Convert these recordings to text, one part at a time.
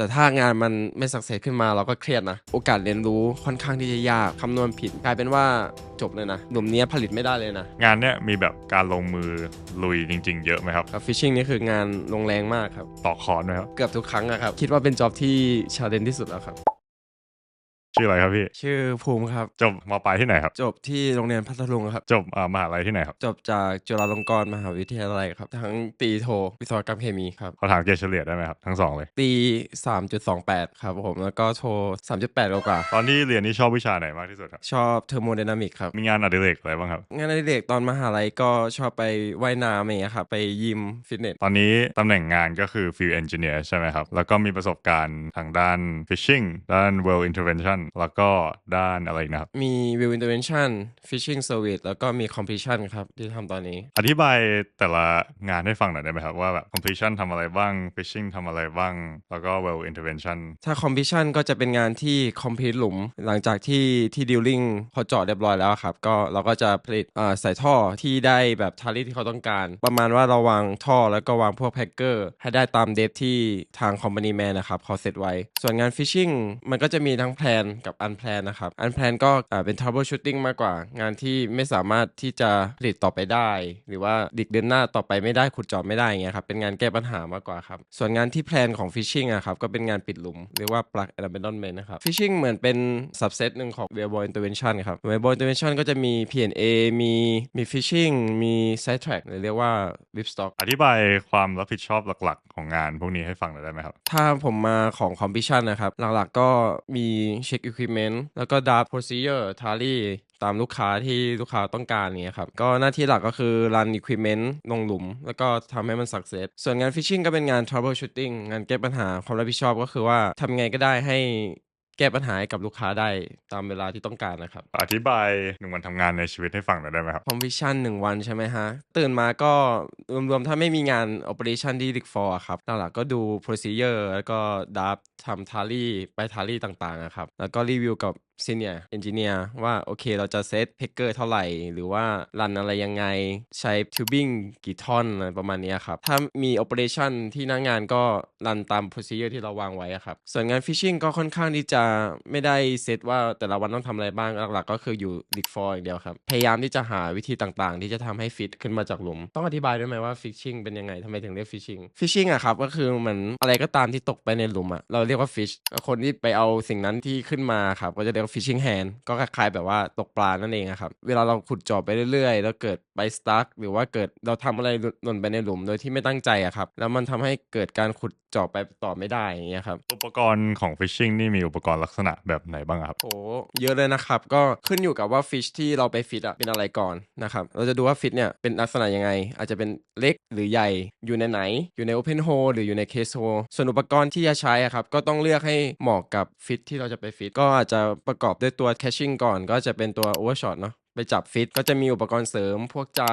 แต่ถ้างานมันไม่สักเซสขึ้นมาเราก็เครียดนะ โอกาสเรียนรู้ค่อนข้างที่จะยากคำนวณผิดกลายเป็นว่าจบเลยนะหลุมเนี้ยผลิตไม่ได้เลยนะ งานเนี้ยมีแบบการลงมือลุยจริง ๆ เยอะไหมครับครับฟิชชิ่งนี่คืองานลงแรงมากครับต่อคอนไหมครับ เกือบทุกครั้งอะครับ คิดว่าเป็นจ็อบที่ชาเลนที่สุดแล้วครับ ชื่ออะไรครับพี่ ชื่อภูมิครับ จบมปลายที่ไหนครับ จบที่โรงเรียนพัทลุงครับ จบอ่ามหาลัยที่ไหนครับ จบจากจุฬาลงกรณ์มหาวิทยาลัยครับ ทั้งตีโท วิศวกรรมเคมีครับเขาถามเกรดเฉลี่ยได้ไหมครับ ทั้งสองเลย ตี 3.28 ครับผมแล้วก็โท3.8 กว่าตอนที่เรียนนี่ชอบวิชาไหนมากที่สุดครับๆชอบเทอร์โมไดนามิกครับ มีงานอดิเรกอะไรบ้างครับ งานอดิเรกตอนมหาลัยก็ชอบไปว่ายน้ำอย่างเงี้ยครับไปยิมฟิตเนสตอนนี้ตำแหน่งงานก็คือ Field Engineer ใช่ไหมครับแล้วก็มีประสบการณ์ทางด้าน Fishing ด้าน Well Intervention แล้วก็ด้านอะไรอีกนะครับ มี Will Intervention Fishing Service แล้วก็มี Completion ครับ ที่ทำตอนนี้ อธิบายแต่ละงานให้ฟังหน่อยได้ไหมครับ ว่าแบบ completion ทำอะไรบ้าง fishing ทำอะไรบ้าง แล้วก็ well intervention ถ้า Completion ก็จะเป็นงานที่ complete หลุม หลังจากที่ที่ Drilling เขาเจาะเรียบร้อยแล้วครับ ก็เราก็จะผลิตอ่าใส่ท่อที่ได้แบบทาริที่เขาต้องการ ประมาณว่าเราวางท่อแล้วก็วางพวกแพ็กเกอร์ให้ได้ตามเดฟที่ทาง Company Man นะครับเขาเซตไว้ ส่วนงาน Fishing มันก็จะมีทั้งแพลนกับ unplan นะครับ unplan ก็อ่าเป็น troubleshooting มากกว่า งานที่ไม่สามารถที่จะผลิตต่อไปได้ หรือว่าดิกเดินหน้าต่อไปไม่ได้ขุดเจาะไม่ได้อย่างเงี้ยครับเป็นงานแก้ปัญหามากกว่าครับส่วนงานที่แพลนของ Fishing อะครับก็เป็นงานปิดหลุมเรียกว่า plug and abandonment นะครับ Fishing เหมือนเป็น subset หนึ่งของ variable intervention ครับ variable intervention ก็จะมี P&A มีมี Fishing มี side track หรือเรียกว่า whipstock อธิบายความรับผิดชอบหลักๆ ของงานพวกนี้ให้ฟังหน่อยได้ไหมครับถ้าผมมาของ completion นะครับหลักๆก็มีเช็ค equipment แล้วก็ draft procedure tally ตามลูกค้าที่ลูกค้าต้องการเงี้ยครับ ก็หน้าที่หลักก็คือ run equipment ลงหลุม แล้วก็ทำให้มันสักเซสส่วนงาน fishing ก็เป็นงาน troubleshooting งานแก้ปัญหาความรับผิดชอบก็คือว่าทำไงก็ได้ให้ แก้ปัญหาให้กับลูกค้าได้ตามเวลาที่ต้องการนะครับ อธิบายหนึ่งวันทำงานในชีวิตให้ฟังหน่อยได้ไหมครับ คอมพิชชั่นหนึ่งวันใช่ไหมฮะ ตื่นมาก็รวมๆ ถ้าไม่มีงาน Operation ที่ Dick 4ครับหลักๆก็ดู Procedure แล้วก็ดับทำทารี่ไปทารี่ต่างๆอะครับ แล้วก็รีวิวกับ Senior Engineer ว่าโอเคเราจะเซตเพกเกอร์เท่าไหร่ หรือว่ารันอะไรยังไงใช้ tubing กี่ท่อนอะไรประมาณนี้ครับ ถ้ามี Operation ที่หน้างงานก็รันตาม Procedure ที่เราวางไว้ครับ ส่วนงาน Fishing ก็ค่อนข้างที่จะไม่ได้เซตว่าแต่ละวันต้องทำอะไรบ้างหลักๆ ก็คืออยู่ Dick 4อย่างเดียวครับ พยายามที่จะหาวิธีต่างๆ ที่จะทำให้ฟิตขึ้นมาจากหลุม ต้องอธิบายด้วยไหมว่า Fishing เป็นยังไงทำไมถึงเรียก Fishing Fishing อะครับก็คือเหมือนอะไรก็ตามที่ตกไปในหลุมอะเราเรียกว่า fish คนที่ไปเอาสิ่งนั้นที่ขึ้นมาครับก็จะเรียก fishing hand ก็คล้ายๆแบบว่าตกปลานั่นเองอะครับ เวลาเราขุดเจาะไปเรื่อยๆ แล้วเกิดไปสตั๊กหรือว่าเกิดเราทำอะไรหล่นไปในหลุมโดยที่ไม่ตั้งใจอะครับ แล้วมันทำให้เกิดการขุดเจาะไปต่อไม่ได้อย่างเงี้ยครับ อุปกรณ์ของ fishing นี่มีอุปกรณ์ลักษณะแบบไหนบ้างครับ โอ้เยอะเลยนะครับ ก็ขึ้นอยู่กับว่าฟิชที่เราไปฟิตอะเป็นอะไรก่อนนะครับ เราจะดูว่าฟิตเนี่ยเป็นลักษณะยังไง อาจจะเป็นเล็กหรือใหญ่ อยู่ในไหน อยู่ใน Open Hole หรืออยู่ใน Case Hole ส่วนอุปกรณ์ที่จะใช้อะครับ ก็ต้องเลือกให้เหมาะกับฟิตที่เราจะไปฟิต ก็อาจจะประกอบด้วยตัว caching ก่อนก็จะเป็นตัว Overshot เนาะ จับฟิตก็จะมีอุปกรณ์เสริม พวกจา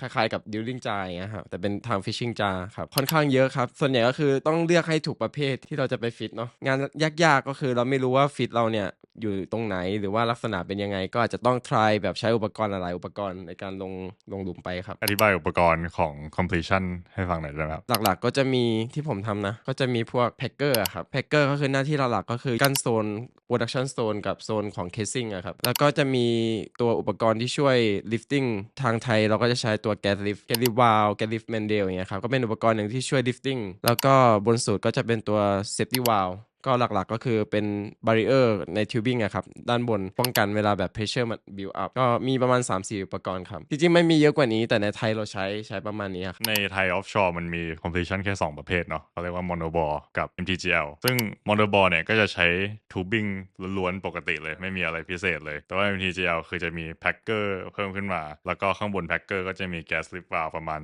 คล้ายๆกับดิวลิงจาอย่างเงี้ยครับแต่เป็นทางฟิชชิงจาครับค่อนข้างเยอะครับ ส่วนใหญ่ก็คือต้องเลือกให้ถูกประเภทที่เราจะไปฟิตเนาะงานยากๆก็คือเราไม่รู้ว่าฟิตเราเนี่ยอยู่ตรงไหนหรือว่าลักษณะเป็นยังไง ก็อาจจะต้อง try แบบใช้อุปกรณ์หลายๆอุปกรณ์ในการลงลงหลุมไปครับ อธิบายอุปกรณ์ของ completion ให้ฟังหน่อยได้ไหมครับ หลักๆก็จะมีที่ผมทำนะ ก็จะมีพวกแพ็กเกอร์ครับแพ็กเกอร์ก็คือหน้าที่หลักๆก็คือกั้นโซน production zone กับโซนของ casing อะครับแล้วก็จะมีตัวอุปกรณ์ที่ช่วย lifting ทางไทย เราก็จะใช้ตัว gas lift gas lift valve gas lift mandel อย่างเงี้ยครับก็เป็นอุปกรณ์หนึ่งที่ช่วย lifting แล้วก็บนสุดก็จะเป็นตัว safety valve ก็หลักๆก็คือเป็น barrier ใน tubing อะครับ ด้านบนป้องกันเวลาแบบ pressure มัน build up ก็มีประมาณ 3-4 อุปกรณ์ครับ จริงๆ ไม่มีเยอะกว่านี้แต่ในไทยเราใช้ใช้ประมาณนี้ครับ ในไทย offshore มันมี completion แค่ 2 ประเภทเนาะเขาเรียกว่า monobore กับ MTGL ซึ่ง monobore เนี่ยก็จะใช้ tubing ล้วนๆปกติเลย ไม่มีอะไรพิเศษเลย แต่ว่า MTGL คือจะมี packer เพิ่มขึ้นมา แล้วก็ข้างบน packer ก็จะมี gas lift valve ประมาณ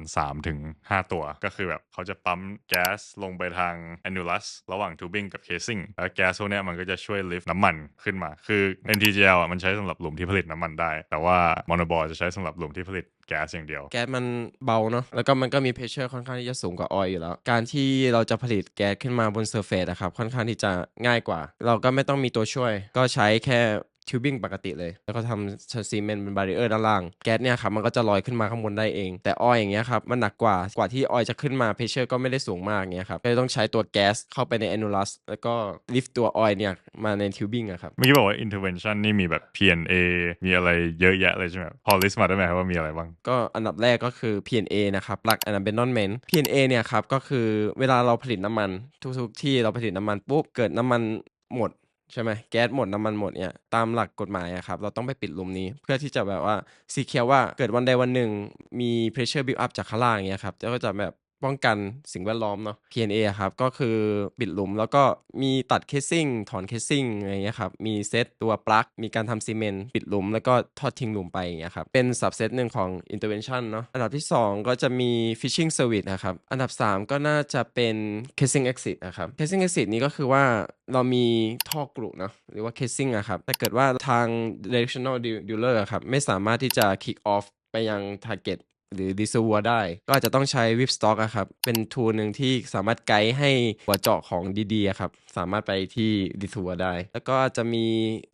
3-5 ตัว ก็คือแบบเขาจะปั๊มแก๊สลงไปทาง annulus ระหว่าง tubing กับ casing แล้วแก๊สพวกเนี้ยมันก็จะช่วย lift น้ำมันขึ้นมา คือ NTGL อะมันใช้สำหรับหลุมที่ผลิตน้ำมันได้ แต่ว่า monobore จะใช้สำหรับหลุมที่ผลิตแก๊สอย่างเดียว แก๊สมันเบาเนาะ แล้วก็มันก็มีเพรสเชอร์ค่อนข้างที่จะสูงกว่าออยอยู่แล้ว การที่เราจะผลิตแก๊สขึ้นมาบนเซอร์เฟสอะครับ ค่อนข้างที่จะง่ายกว่า เราก็ไม่ต้องมีตัวช่วย ก็ใช้แค่ tubing ปกติเลย แล้วก็ทำซีเมนต์เป็น barrier ด้านล่าง แก๊สเนี่ยครับมันก็จะลอยขึ้นมาข้างบนได้เอง แต่ออยล์อย่างเงี้ยครับมันหนักกว่ากว่าที่ออยล์จะขึ้นมา pressure ก็ไม่ได้สูงมากเงี้ยครับก็เลยต้องใช้ตัวแก๊สเข้าไปใน annulus แล้วก็ lift ตัวออยล์เนี่ยมาใน tubing อะครับเมื่อกี้บอกว่า intervention นี่มีแบบ P&A มีอะไรเยอะแยะเลยใช่ไหมพอ list มาได้ไหมครับว่ามีอะไรบ้าง ก็อันดับแรกก็คือ P&A นะครับ Plug and Abandonment P&A เนี่ยครับก็คือเวลาเราผลิตน้ำมันทุกๆที่เราผลิตน้ำมันปุ๊บเกิดน้ำมันหมด ใช่ไหมแก๊สหมดน้ำมันหมดเนี่ยตามหลักกฎหมายอะครับเราต้องไปปิดหลุมนี้ เพื่อที่จะแบบว่าซีเคียวว่าเกิดวันใดวันหนึ่งมี pressure build up จากข้างล่างเงี้ยครับแล้วก็จะแบบ ป้องกันสิ่งแวดล้อมเนาะ PNA ครับ ก็คือปิดหลุมแล้วก็มีตัดเคสซิ่งถอนเคสซิ่งอะไรเงี้ยครับ มีเซตตัวปลั๊ก มีการทำซีเมนต์ปิดหลุม แล้วก็ทอดทิ้งหลุมไปอย่างเงี้ยครับ เป็นสับเซตหนึ่งของ intervention เนาะ อันดับที่ 2 ก็จะมี fishing service นะครับ อันดับ 3 ก็น่าจะเป็น casing exit นะครับ casing exit นี้ก็คือว่าเรามีท่อกรุเนาะหรือว่า casing อะครับ แต่เกิดว่าทาง directional dealer ครับไม่สามารถที่จะ kick off ไปยัง target หรือดิสวัวได้ ก็อาจจะต้องใช้วิปสต็อกครับ เป็นทูหนึ่งที่สามารถไกด์ให้หัวเจาะของดีๆครับ สามารถไปที่ดิสวัวได้ แล้วก็จะมี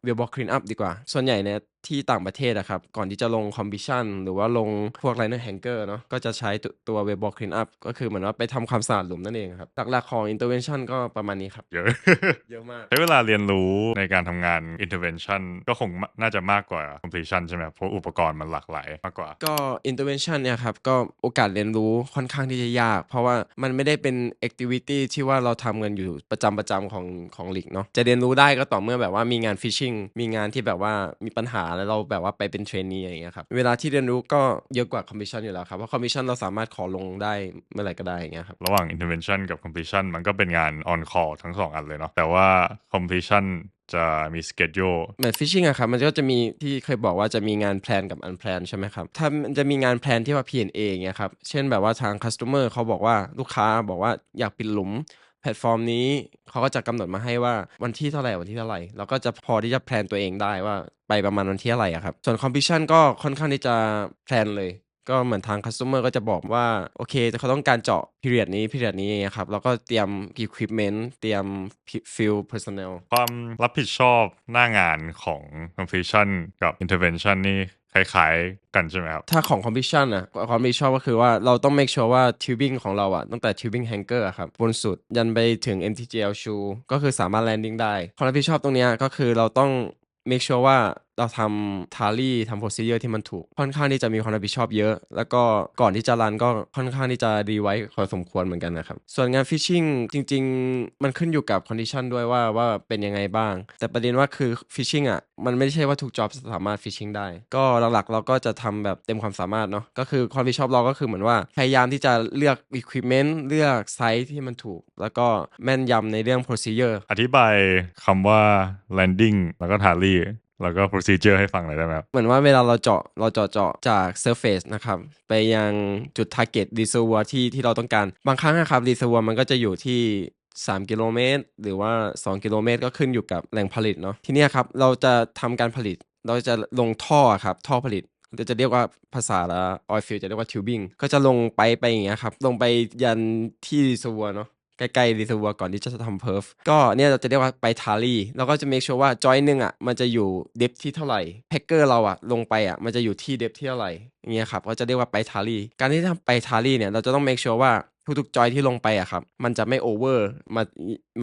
w e l l b o x clean up ดีกว่า ส่วนใหญ่เนี่ย ที่ต่างประเทศอะครับ ก่อนที่จะลง commission หรือว่าลงพวก liner hanger เนาะก็จะใช้ตัว w e l l b o x clean up ก็คือเหมือนว่าไปทำความสะอาดหลุมนั่นเองครับ หลักๆของ intervention ก็ประมาณนี้ครับ เยอะ เยอะมาก ใช้เวลาเรียนรู้ในการทำงาน intervention ก็คงน่าจะมากกว่า completion ใช่ไหมเพราะอุปกรณ์มันหลากหลายมากกว่า ก็ intervention เนี่ยครับ ก็โอกาสเรียนรู้ค่อนข้างที่จะยาก เพราะว่ามันไม่ได้เป็น activity ที่ว่าเราทำกันอยู่ประจำประจำของของลีกเนาะจะเรียนรู้ได้ก็ต่อเมื่อแบบว่ามีงาน fishing มีงานที่แบบว่ามีปัญหาแล้วเราแบบว่าไปเป็นเทรนนีอย่างเงี้ยครับเวลาที่เรียนรู้ก็เยอะกว่า commission อยู่แล้วครับเพราะ commission เราสามารถขอลงได้เมื่อไหร่ก็ได้อย่างเงี้ยครับระหว่าง intervention กับ completion มันก็เป็นงาน on call ทั้งสองอันเลยเนาะแต่ว่า completion จะมี schedule เหมือนฟิชชิงอะครับ มันก็จะมีที่เคยบอกว่าจะมีงานแพลนกับอันแพลนใช่ไหมครับ ถ้ามันจะมีงานแพลนที่ว่า P&A อย่างเงี้ยครับ เช่นแบบว่าทางคัส t o เมอร์เขาบอกว่าลูกค้าบอกว่าอยากปิดหลุม แพลตฟอร์มนี้เขาก็จะกำหนดมาให้ว่าวันที่เท่าไหร่วันที่เท่าไหร่เราก็จะพอที่จะแพลนตัวเองได้ว่าไปประมาณวันที่เท่าไหร่ครับส่วนคอมพิชชั่นก็ค่อนข้างที่จะแพลนเลยก็เหมือนทางคัสเมอร์ก็จะบอกว่า โอเคเขาต้องการเจาะ period นี้ period นี้อย่างเงี้ครับ แล้วก็เตรียม equipment เตรียม field personnel ความรับผิดชอบหน้างานของ completion กับ intervention นี่ คล้ายๆกันใช่ไหมครับ ถ้าของคอมพิชชั่นอะความรับผิดชอบก็คือว่าเราต้อง make sure ว่าทิวบิ้งของเราอะตั้งแต่ทิวบิ้งแฮงเกอะครับบนสุดยันไปถึง MTGL shoe ก็คือสามารถแลนดิ้งได้ความรับผิดชอบตรงเนี้ยก็คือเราต้อง make sure ว่าเราทำ tally ทำ procedure ที่มันถูก ค่อนข้างที่จะมีความรับผิดชอบเยอะ แล้วก็ก่อนที่จะรันก็ค่อนข้างที่จะดีไว้พอสมควรเหมือนกันนะครับ ส่วนงาน fishing จริง ๆ มันขึ้นอยู่กับ condition ด้วยว่าว่าเป็นยังไงบ้าง แต่ประเด็นว่าคือ fishing อะมันไม่ใช่ว่าทุก job สามารถ fishing ได้ ก็หลักๆเราก็จะทำแบบเต็มความสามารถเนาะก็คือความรับผิดชอบเราก็คือเหมือนว่าพยายามที่จะเลือก equipment เลือกไซส์ที่มันถูก แล้วก็แม่นยำในเรื่อง procedure อธิบายคำว่า landing แล้วก็ tally แล้วก็ procedure ให้ฟังหน่อยได้ไหมครับ เหมือนว่าเวลาเราเจาะเราเจาะเจาะจาก surface นะครับ ไปยังจุด target reservoir ที่ที่เราต้องการ บางครั้งนะครับ reservoir มันก็จะอยู่ที่ 3 กิโลเมตร หรือว่า 2 กิโลเมตร ก็ขึ้นอยู่กับแหล่งผลิตเนาะทีนี้ครับ เราจะทำการผลิต เราจะลงท่อครับ ท่อผลิตเราจะเรียกว่าภาษาละ oil field จะเรียกว่า tubing ก็จะลงไปไปอย่างเงี้ยครับ ลงไปยันที่ reservoir เนาะ ใกล้ๆรีเซอร์วก่อนที่จะทำเพิร์ฟก็เนี่ยเราจะเรียกว่าไปทารี่เราก็จะ make sure ว่าจอยหนึ่งอะมันจะอยู่เดฟที่เท่าไหร่แพ็กเกอร์เราอะลงไปอะมันจะอยู่ที่เดฟที่เท่าไหร่อย่างเงี้ยครับก็จะเรียกว่าไปทารี่การที่ทำไปทารี่เนี่ยเราจะต้อง make sure ว่าทุกๆจอยที่ลงไปอะครับ มันจะไม่โอเวอร์มา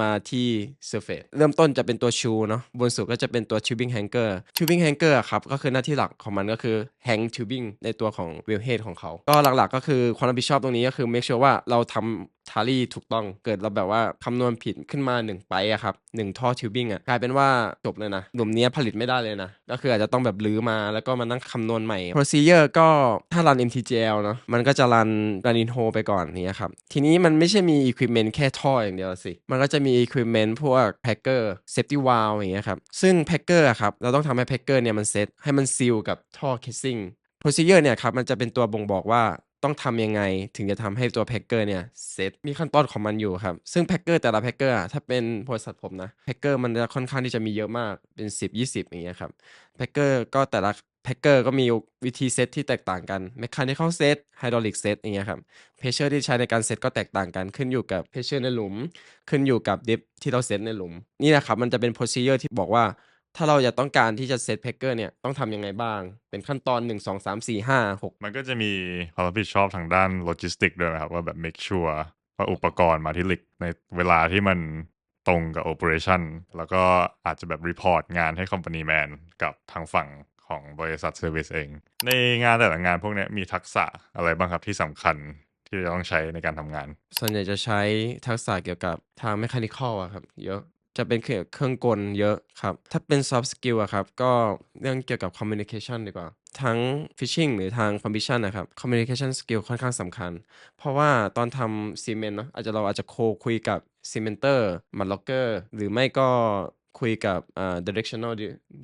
มาที่เซอร์เฟซเริ่มต้นจะเป็นตัวชูเนาะบนสุดก็จะเป็นตัว tubing hanger tubing hanger อะครับ ก็คือหน้าที่หลักของมันก็คือ hang tubing ในตัวของ wellhead ของเขา ก็หลักๆก็คือความรับผิดชอบตรงนี้ก็คือ make sure ว่าเราทำ ทารี่ถูกต้องเกิดเราแบบว่าคำนวณผิดขึ้นมา 1 ไปอะครับหนึ่งท่อ tubing อะกลายเป็นว่าจบเลยนะหลุมนี้ผลิตไม่ได้เลยนะ ก็คืออาจจะต้องแบบรื้อมาแล้วก็มานั่งคำนวณใหม่ procedure ก็ถ้ารัน MTGL เนาะมันก็จะรัน run in hole ไปก่อนเนี้ยครับ ทีนี้มันไม่ใช่มี equipment แค่ท่ออย่างเดียวสิ มันก็จะมี equipment พวก packer safety valve อย่างเงี้ยครับซึ่ง packer อะครับเราต้องทำให้ packer เนี่ยมันเซตให้มันซีลกับท่อ casing procedure เนี่ยครับมันจะเป็นตัวบ่งบอกว่า ต้องทำยังไงถึงจะทำให้ตัวแพ็กเกอร์เนี่ยเซตมีขั้นตอนของมันอยู่ครับ ซึ่งแพ็กเกอร์แต่ละแพ็กเกอร์ถ้าเป็นบริษัทผมนะแพ็กเกอร์มันจะค่อนข้างที่จะมีเยอะมากเป็น 10 20 อย่างเงี้ยครับแพ็กเกอร์ก็แต่ละแพ็กเกอร์ก็มีวิธีเซตที่แตกต่างกัน mechanical set hydraulic set อย่างเงี้ยครับ pressure ที่ใช้ในการเซตก็แตกต่างกันขึ้นอยู่กับ pressure ในหลุม ขึ้นอยู่กับ depth ที่เราเซตในหลุม นี่แหละครับมันจะเป็น procedure ที่บอกว่า ถ้าเราอยากต้องการที่จะเซตแพ็กเกอร์เนี่ยต้องทำยังไงบ้าง เป็นขั้นตอน 1 2 3 4 5 6 มันก็จะมีความรับผิดชอบทางด้านโลจิสติกด้วยนะครับ ว่าแบบ make sure ว่าอุปกรณ์มาที่ลิกในเวลาที่มันตรงกับ operation แล้วก็อาจจะแบบ report งานให้ company man กับทางฝั่งของบริษัท service เอง ในงานแต่ละงานพวกเนี้ยมีทักษะอะไรบ้างครับที่สำคัญที่จะต้องใช้ในการทำงาน ส่วนใหญ่จะใช้ทักษะเกี่ยวกับทาง mechanical อะครับ เยอะ จะเป็นเครื่องกลเยอะครับ ถ้าเป็น soft skill อะครับ ก็เรื่องเกี่ยวกับ communication ดีกว่า ทั้ง phishing หรือทาง commission นะครับ communication skill ค่อนข้างสำคัญ เพราะว่าตอนทำซีเมนต์เนาะอาจจะเราอาจจะโคคุยกับซีเมนเตอร์มัดล็อกเกอร์หรือไม่ก็คุยกับอ่า directional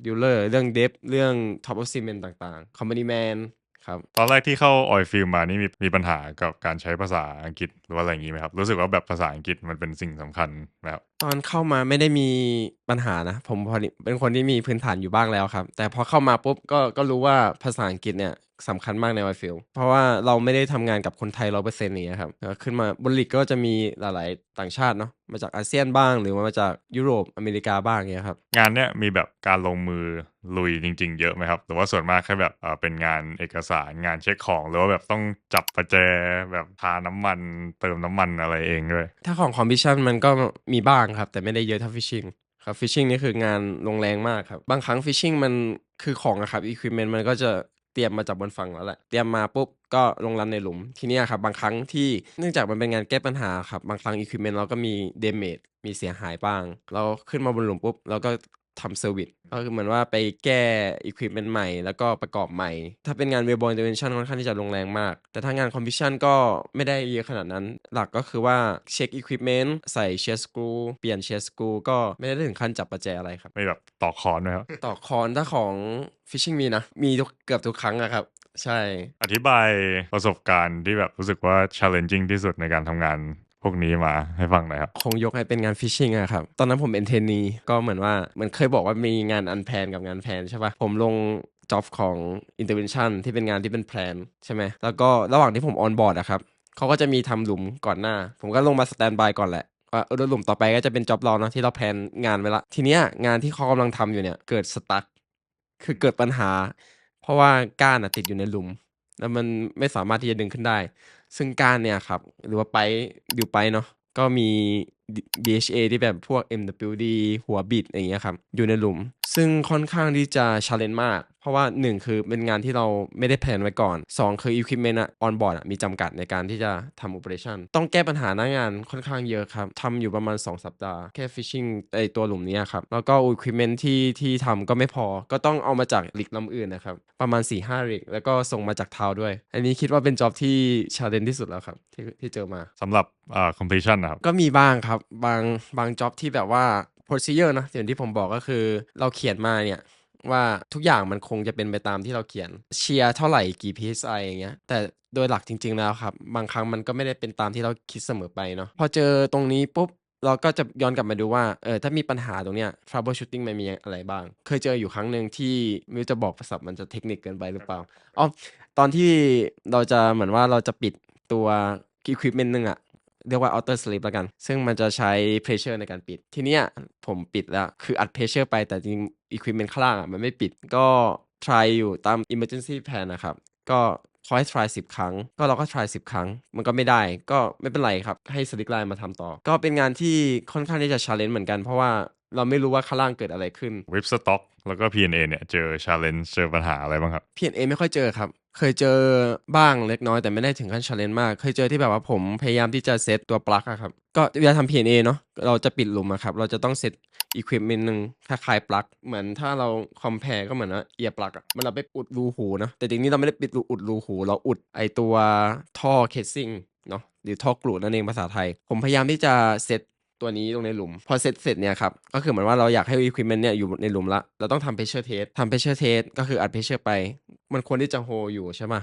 dealer เรื่อง depth เรื่อง top of cement ต่างๆ company man ครับตอนแรกที่เข้าออยฟิลมานี่มีมีปัญหากับการใช้ภาษาอังกฤษหรือว่าอะไรอย่างนี้ไหมครับ รู้สึกว่าแบบภาษาอังกฤษมันเป็นสิ่งสำคัญไหมครับ ตอนเข้ามาไม่ได้มีปัญหานะ ผมพอดีเป็นคนที่มีพื้นฐานอยู่บ้างแล้วครับ แต่พอเข้ามาปุ๊บก็ก็รู้ว่าภาษาอังกฤษเนี่ยสำคัญมากในวายฟิลเพราะว่าเราไม่ได้ทำงานกับคนไทยร้อยเปอร์เซ็นต์นี้ยครับแล้วขึ้นมาบนลิกก็จะมีหลาย ๆ ต่างชาติเนาะมาจากอาเซียนบ้าง หรือว่ามาจากยุโรปอเมริกาบ้างเงี้ยครับงานเนี้ยมีแบบการลงมือลุยจริง ๆ เยอะไหมครับหรือว่าส่วนมากแค่แบบเอ่อเป็นงานเอกสารงานเช็คของ หรือว่าแบบต้องจับประแจแบบทาน้ำมันเติมน้ำมันอะไรเองด้วย ถ้าของคอมมิชชั่นมันก็มีบ้างครับ แต่ไม่ได้เยอะเท่าฟิชชิงครับฟิชชิงนี่คืองานลงแรงมากครับ บางครั้งฟิชชิงมันคือของอะครับอุปกรณ์มันก็จะเตรียมมาจากบนฝั่งแล้วแหละ เตรียมมาปุ๊บก็ลงรันในหลุม ทีนี้ครับบางครั้งที่เนื่องจากมันเป็นงานแก้ปัญหาครับ บางครั้งอุปกรณ์เราก็มีเดเมจมีเสียหายบ้าง เราขึ้นมาบนหลุมปุ๊บเราก็ ทำเซอร์วิสก็คือเหมือนว่าไปแก้อุปกรณ์ใหม่ แล้วก็ประกอบใหม่ ถ้าเป็นงานเวลบอลอินเตอร์เวนชั่นค่อนข้างที่จะลงแรงมาก แต่ถ้างานคอมพิชชั่นก็ไม่ได้เยอะขนาดนั้น หลักก็คือว่าเช็คอุปกรณ์ใส่เชียร์สกรูเปลี่ยนเชียร์สกรูก็ไม่ได้ถึงขั้นจับประแจอะไรครับ ไม่แบบต่อคอนด้วยครับต่อคอนถ้าของฟิชชิงมีนะ มีทุกเกือบทุกครั้งอะครับใช่ อธิบายประสบการณ์ที่แบบรู้สึกว่า challenging ที่สุดในการทำงาน พวกนี้มาให้ฟังหน่อยครับ คงยกให้เป็นงานฟิชชิงอะครับ ตอนนั้นผมเป็นเทนนีก็เหมือนว่าเหมันเคยบอกว่ามีงานอันแพนกับงานแพนใช่ปะผมลงจ็อบของ intervention ที่เป็นงานที่เป็นแพลนใช่ไหมแล้วก็ระหว่างที่ผมออนบอร์ดอะครับเขาก็จะมีทำหลุมก่อนหน้า ผมก็ลงมาสแตนบายก่อนแหละว่าเออหลุมต่อไปก็จะเป็นจ็อบเราเนาะที่เราแพลนงานไว้ละ ทีเนี้ยงานที่เขากำลังทำอยู่เนี่ยเกิดสตั๊กคือเกิดปัญหา เพราะว่าก้านอะติดอยู่ในหลุม แล้วมันไม่สามารถที่จะดึงขึ้นได้ ซึ่งการเนี่ยครับ หรือว่าไปดิวไปเนาะก็มี DHA ที่แบบพวก MWD หัวบิดอย่างเงี้ยครับ อยู่ในหลุม ซึ่งค่อนข้างที่จะชาเลนจ์มาก เพราะว่า 1 คือเป็นงานที่เราไม่ได้แผนไว้ก่อน 2 คือ Equipment อะ on board อะมีจำกัดในการที่จะทำ operation ต้องแก้ปัญหาหน้างานค่อนข้างเยอะครับทำอยู่ประมาณ 2 สัปดาห์ แค่ fishing ไอตัวหลุมเนี้ยครับ แล้วก็ Equipment ที่ที่ทำก็ไม่พอ ก็ต้องเอามาจากลิกลำอื่นนะครับ ประมาณ 4-5ลิก แล้วก็ส่งมาจากเท้าด้วย อันนี้คิดว่าเป็นจ็อบที่ชาเลนจ์ที่สุดแล้วครับที่ที่เจอมาสำหรับเอ่อ completion นะครับ ก็มีบ้างครับ บางบางจ็อบที่แบบว่า procedure นะอย่างที่ผมบอกก็คือเราเขียนมาเนี่ย ว่าทุกอย่างมันคงจะเป็นไปตามที่เราเขียนเชียร์เท่าไหร่กี่ psi อย่างเงี้ยแต่โดยหลักจริง ๆแล้วครับ บางครั้งมันก็ไม่ได้เป็นตามที่เราคิดเสมอไปเนาะพอเจอตรงนี้ปุ๊บเราก็จะย้อนกลับมาดูว่าเออถ้ามีปัญหาตรงเนี้ย troubleshooting มันมีอะไรบ้าง เคยเจออยู่ครั้งหนึ่งที่ม่รู้จะบอกประสับมันจะเทคนิคเกินไปหรือเปล่าอ๋อตอนที่เราจะเหมือนว่าเราจะปิดตัว equipment หนึงอะ เรียกว่า outer slip แล้วกัน ซึ่งมันจะใช้ pressure ในการปิด ทีเนี้ยผมปิดแล้ว คืออัด pressure ไปแต่จริง equipment ข้างล่างอะมันไม่ปิด ก็ try อยู่ตาม emergency plan นะครับ ก็ขอให้ try 10 ครั้ง ก็เราก็ try 10 ครั้ง มันก็ไม่ได้ ก็ไม่เป็นไรครับ ให้สลิกไลน์มาทำต่อ ก็เป็นงานที่ค่อนข้างที่จะ challenge เหมือนกัน เพราะว่า เราไม่รู้ว่าข้างล่างเกิดอะไรขึ้น Whip Stock แล้วก็ P&A เนี่ยเจอ challenge เจอปัญหาอะไรบ้างครับ P&A ไม่ค่อยเจอครับ เคยเจอบ้างเล็กน้อยแต่ไม่ได้ถึงขั้น challenge มาก เคยเจอที่แบบว่าผมพยายามที่จะเซตตัวปลั๊กอะครับ ก็เวลาทำ P&A เนาะเราจะปิดหลุมอะครับ เราจะต้องเซต equipment หนึ่งคล้ายๆปลั๊กเหมือนถ้าเรา compare ก็เหมือนว่าเอียปลั๊กอะมันเราไปอุดรูหูเนาะแต่จริงๆเราไม่ได้ปิดรูอุดรูหู เราอุดไอตัวท่อ casing เนาะหรือท่อกรูดนั่นเองภาษาไทย ผมพยายามที่จะเซต ตัวนี้ลงในหลุม พอเสร็จเสร็จเนี่ยครับ ก็คือเหมือนว่าเราอยากให้ equipment เนี่ยอยู่ในหลุมละ เราต้องทำ pressure test ทำ pressure test ก็คืออัด pressure ไป มันควรที่จะโฮอยู่ใช่ไหม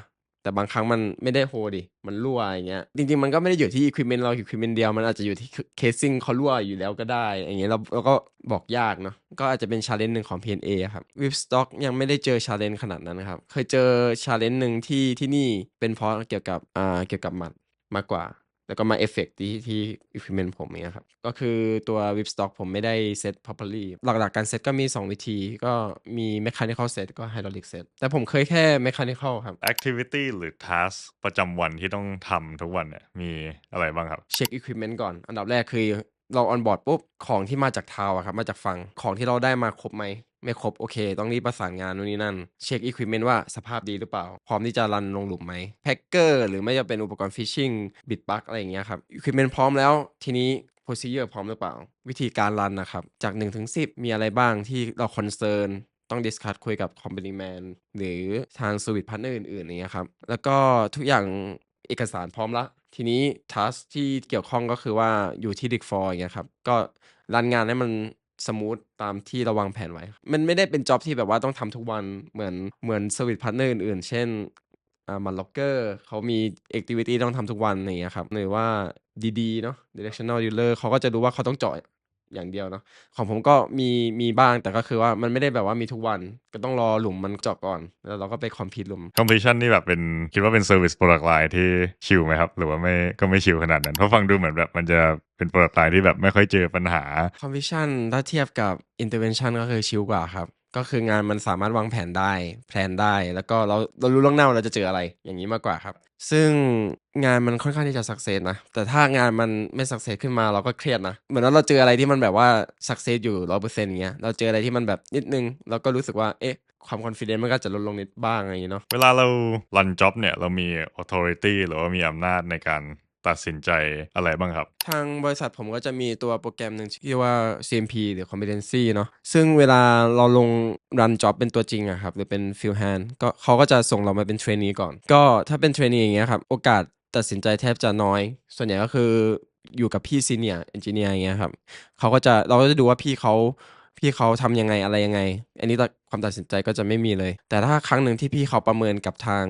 แต่บางครั้งมันไม่ได้โฮดิ มันรั่วอย่างเงี้ย จริงๆ มันก็ไม่ได้อยู่ที่ equipment เรา equipment เดียว มันอาจจะอยู่ที่ casing เขารั่วอยู่แล้วก็ได้ อย่างเงี้ยเราเราก็บอกยากเนาะ ก็อาจจะเป็น challenge หนึ่งของ P&A อะครับ Whip Stock ยังไม่ได้เจอ challenge ขนาดนั้นครับ เคยเจอ challenge หนึ่งที่ที่นี่เป็นเพราะเกี่ยวกับอ่าเกี่ยวกับหมัดมากกว่า แล้วก็มาเอฟเฟกต์ที่ที่ equipment ผมอย่างเงี้ยครับ ก็คือตัว whipstock ผมไม่ได้เซต properly หลักๆการเซตก็มี 2 วิธี ก็มี mechanical set ก็ hydraulic set แต่ผมเคยแค่ mechanical ครับ activity หรือ task ประจำวันที่ต้องทำทุกวันเนี่ยมีอะไรบ้างครับ เช็ค equipment ก่อน อันดับแรกคือเราออนบอร์ดปุ๊บ ของที่มาจากทาวอะครับ มาจากฝั่งของที่เราได้มาครบไหม ไม่ครบโอเค ต้องรีบประสานงานนู่นนี่นั่น เช็ค equipment ว่าสภาพดีหรือเปล่า พร้อมที่จะรันลงหลุมไหมแพ็กเกอร์หรือไม่จะเป็นอุปกรณ์ fishing บิดปลั๊กอะไรอย่างเงี้ยครับ equipment พร้อมแล้วทีนี้ procedure พร้อมหรือเปล่า วิธีการรันนะครับ จาก1ถึง10 มีอะไรบ้างที่เรา concern ต้องดิสคัสคุยกับ company man หรือทาง service partner อื่นๆอย่างเงี้ยครับแล้วก็ทุกอย่างเอกสารพร้อมละทีนี้ task ที่เกี่ยวข้องก็คือว่าอยู่ที่ Dig 4อย่างเงี้ยครับก็รันงานให้มัน สมูทตามที่เราวางแผนไว้ มันไม่ได้เป็นจ็อบที่แบบว่าต้องทำทุกวันเหมือนเหมือนสวิตพาร์ทเนอร์อื่นๆ เช่นอ่ามันล็อกเกอร์เขามีแอคทิวิตี้ต้องทำทุกวันอย่างเงี้ยครับหรือว่าดีๆเนาะ directional dealer เขาก็จะรู้ว่าเขาต้องเจาะ อย่างเดียวเนาะของผมก็มีมีบ้างแต่ก็คือว่ามันไม่ได้แบบว่ามีทุกวันก็ต้องรอหลุมมันเจาะก่อน แล้วเราก็ไป complete หลุม completion นี่แบบเป็นคิดว่าเป็น service product line ที่ชิลไหมครับ หรือว่าไม่ก็ไม่ชิลขนาดนั้น เพราะฟังดูเหมือนแบบมันจะเป็น product line ที่แบบไม่ค่อยเจอปัญหา completion ถ้าเทียบกับ intervention ก็คือชิลกว่าครับก็คืองานมันสามารถวางแผนได้ แพลนได้ แล้วก็เราเรารู้ล่วงหน้าว่าเราจะเจออะไรอย่างนี้มากกว่าครับ ซึ่งงานมันค่อนข้างที่จะสักเซสนะ แต่ถ้างานมันไม่สักเซสขึ้นมาเราก็เครียดนะ เหมือนว่าเราเจออะไรที่มันแบบว่าสักเซสอยู่ร้อยเปอย่างเงี้ย เราเจออะไรที่มันแบบนิดนึงเราก็รู้สึกว่า เอ๊ะ ความคอนฟ idence มันก็จะลดลงนิดบ้างอะไรอย่างงี้เนาะ เวลาเราลันจ็อบเนี่ยเรามี authority หรือว่ามีอำนาจในการ ตัดสินใจอะไรบ้างครับ ทางบริษัทผมก็จะมีตัวโปรแกรมหนึ่งที่ว่า CMP หรือ Competency เนาะซึ่งเวลาเราลง run job เป็นตัวจริงอะครับหรือเป็น field hand ก็เขาก็จะส่งเรามาเป็น trainee ก่อน ก็ถ้าเป็น trainee อย่างเงี้ยครับโอกาสตัดสินใจแทบจะน้อย ส่วนใหญ่ก็คืออยู่กับพี่ senior engineer อย่างเงี้ยครับเขาก็จะเราก็จะดูว่าพี่เขาพี่เขาทำยังไงอะไรยังไง อันนี้ความตัดสินใจก็จะไม่มีเลย แต่ถ้าครั้งหนึ่งที่พี่เขาประเมินกับทาง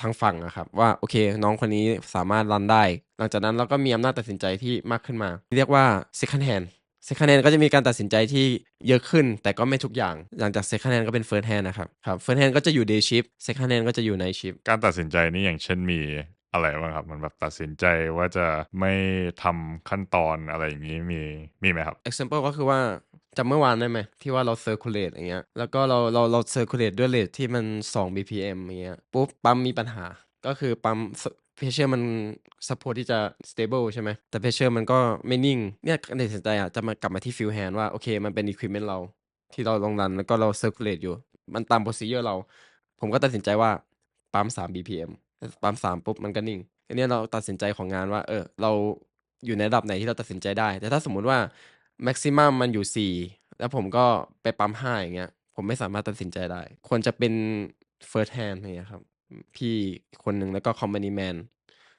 ทางฝั่งอะครับ ว่าโอเค น้องคนนี้สามารถรันได้ หลังจากนั้นเราก็มีอำนาจตัดสินใจที่มากขึ้นมา เรียกว่า second hand second hand ก็จะมีการตัดสินใจที่เยอะขึ้น แต่ก็ไม่ทุกอย่าง หลังจาก second hand ก็เป็น first hand นะครับครับ first hand ก็จะอยู่ day shift second hand ก็จะอยู่ night shift การตัดสินใจนี่อย่างเช่นมีอะไรบ้างครับมันแบบตัดสินใจว่าจะไม่ทำขั้นตอนอะไรอย่างนี้มีมีไหมครับ example ก็คือว่า จำเมื่อวานได้ไหมที่ว่าเรา circulate อย่างเงี้ยแล้วก็เราเราเรา circulate ด้วย rate ที่มัน 2 bpm อย่างเงี้ยปุ๊บปั๊มมีปัญหา ก็คือปั๊ม pressure มัน support ที่จะ stable ใช่ไหมแต่ pressure มันก็ไม่นิ่งเนี่ยตัดสินใจอะจะมากลับมาที่ field hand ว่าโอเคมันเป็น equipment เราที่เราลงรันแล้วก็เรา circulate อยู่ มันตาม procedure เรา ผมก็ตัดสินใจว่าปั๊ม3 bpm ปั๊ม3ปุ๊บมันก็นิ่งอันนี้เราตัดสินใจของงานว่าเออเราอยู่ในระดับไหนที่เราตัดสินใจได้ แต่ถ้าสมมุติว่า maximum มันอยู่ 4 แล้วผมก็ไปปั๊ม5อย่างเงี้ย ผมไม่สามารถตัดสินใจได้ ควรจะเป็น first hand อย่างเงี้ยครับ พี่คนหนึ่งแล้วก็ company man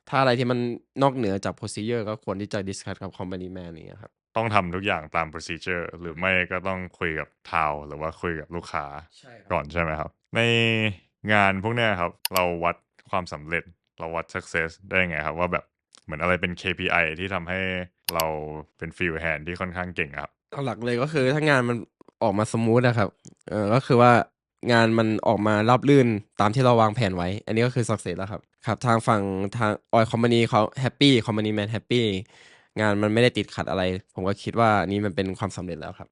ถ้าอะไรที่มันนอกเหนือจาก procedure ก็ควรที่จะ discuss กับ company man อย่างเงี้ยครับ ต้องทำทุกอย่างตาม procedure หรือไม่ก็ต้องคุยกับทาวหรือว่าคุยกับลูกค้าใช่ครับก่อนใช่ไหมครับ ในงานพวกเนี้ยครับ เราวัดความสำเร็จเราวัด success ได้ยังไงครับ ว่าแบบ เหมือนอะไรเป็น KPI ที่ทำให้เราเป็น field hand ที่ค่อนข้างเก่งครับหลักเลยก็คือถ้างานมันออกมาสมูทนะครับเออก็คือว่างานมันออกมาราบรื่นตามที่เราวางแผนไว้ อันนี้ก็คือ success แล้วครับ ครับ ทางฝั่งทางออยคอมพานีเขาแฮปปี้คอมพานีแมนแฮปปี้งานมันไม่ได้ติดขัดอะไร ผมก็คิดว่านี่มันเป็นความสำเร็จแล้วครับ